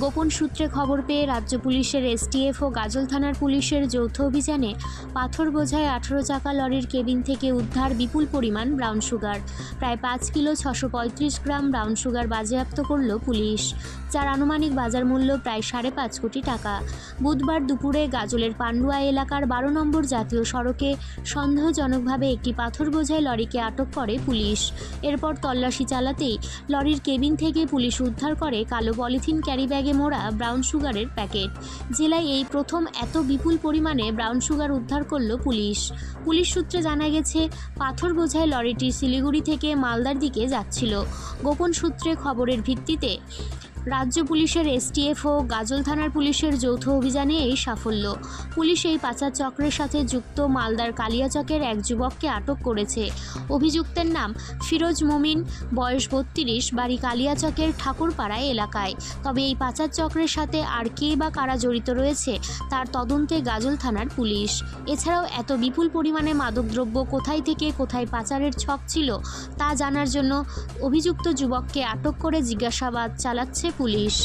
গোপন সূত্রে খবর পেয়ে রাজ্য পুলিশের এসটিএফ ও গাজল থানার পুলিশের যৌথ অভিযানে পাথর বোঝায় আঠেরো চাকা লরির কেবিন থেকে উদ্ধার বিপুল পরিমাণ ব্রাউন সুগার। প্রায় পাঁচ কিলো ছশো গ্রাম ব্রাউন সুগার বাজেয়াপ্ত করল পুলিশ। যার আনুমানিক বাজার মূল্য প্রায় সাড়ে পাঁচ কোটি টাকা। বুধবার দুপুরে গাজলের পান্ডুয়া এলাকার বারো নম্বর জাতীয় সড়কে সন্দেহজনকভাবে একটি পাথর বোঝায় লরিকে আটক করে পুলিশ। এরপর তল্লাশি চালাতেই লরির কেবিন থেকে পুলিশ উদ্ধার করে কালো পলিথিন ক্যারি ব্যাগে মোড়া ব্রাউন সুগারের প্যাকেট। জেলায় এই প্রথম এত বিপুল পরিমাণে ব্রাউন সুগার উদ্ধার করল পুলিশ। পুলিশ সূত্রে জানা গেছে, পাথর বোঝায় লরিটি শিলিগুড়ি থেকে মালদার দিকে যাচ্ছিল। গোপন সূত্রে খবরের ভিত্তিতে রাজ্য পুলিশের এসটিএফ ও গাজল থানার পুলিশের যৌথ অভিযানে এই সাফল্য। পুলিশ এই পাচার চক্রের সাথে যুক্ত মালদার কালিয়াচকের এক যুবককে আটক করেছে। অভিযুক্তের নাম ফিরোজ মমিন, বয়স বত্রিশ, বাড়ি কালিয়াচকের ঠাকুরপাড়া এলাকায়। তবে এই পাচার চক্রের সাথে আর কে বা কারা জড়িত রয়েছে, তার তদন্তে গাজল থানার পুলিশ। এছাড়াও এত বিপুল পরিমাণে মাদকদ্রব্য কোথায় থেকে কোথায় পাচারের ছক ছিল, তা জানার জন্য অভিযুক্ত যুবককে আটক করে জিজ্ঞাসাবাদ চালাচ্ছে পুলিশ